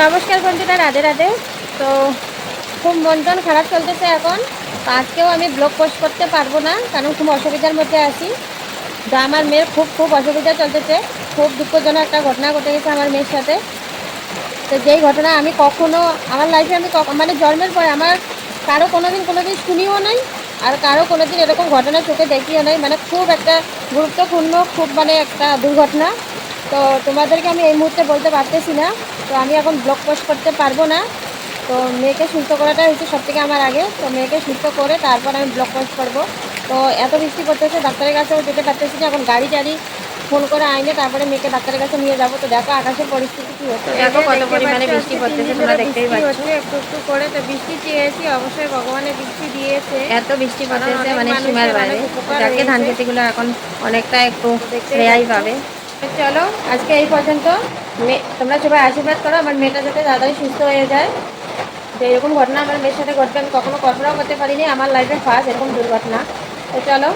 নমস্কার বন্ধুরা, রাধে রাধে। তো খুব মন টন খারাপ চলতেছে এখন। আজকেও আমি ব্লগ পোস্ট করতে পারব না, কারণ খুব অসুবিধার মধ্যে আছি। তো আমার মেয়ের খুব খুব অসুবিধা চলতেছে। খুব দুঃখজনক একটা ঘটনা ঘটে গেছে আমার মেয়ের সাথে। তো যেই ঘটনা আমি কখনো, আমার লাইফে আমি মানে জন্মের পরে আমার কারও কোনো দিন কোনো দিন শুনিও নাই, আর কারও কোনো দিন এরকম ঘটনা চোখে দেখিও নাই। মানে খুব একটা গুরুত্বপূর্ণ, খুব মানে একটা দুর্ঘটনা। তো তোমাদেরকে আমি এই মুহূর্তে বলতে পারতেছি না। তো আমি এখন ব্লগ পোস্ট করতে পারব না। তো মেয়েকে সুস্থ করাটা হচ্ছে সব থেকে আমার আগে। তো মেয়েকে সুস্থ করে তারপর আমি ব্লগ পোস্ট করব। তো এত বৃষ্টি পড়তেছে ডাক্তারের কাছেও যেতে পারতেছি না। এখন গাড়ি টাড়ি ফোন করে আইনে তারপরে মেয়েকে ডাক্তারের কাছে নিয়ে যাব। তো দেখো আকাশের পরিস্থিতি কি হচ্ছে। দেখো কত পরিমাণে বৃষ্টি পড়তেছে, তোমরা দেখতেই পাচ্ছ। একটু একটু করে। তো বৃষ্টি চেয়েছি অবশ্যই ভগবানের বৃষ্টি দিয়েছে। এত বৃষ্টি পড়তেছে মানে সীমার বাইরে। যাকে ধান। খেতিগুলো এখন অনেকটা একটু রেয়াই পাবে। চলো, আজকে এই পর্যন্ত। তোমরা সবাই আশীর্বাদ করো, আমার মেয়েটা যাতে তাড়াতাড়ি সুস্থ হয়ে যায়। যে এরকম ঘটনা আমার মেয়ের সাথে ঘটবে, আমি কখনো কল্পনাও করতে পারিনি। আমার লাইফে ফার্স্ট এরকম দুর্ঘটনা। তো চলো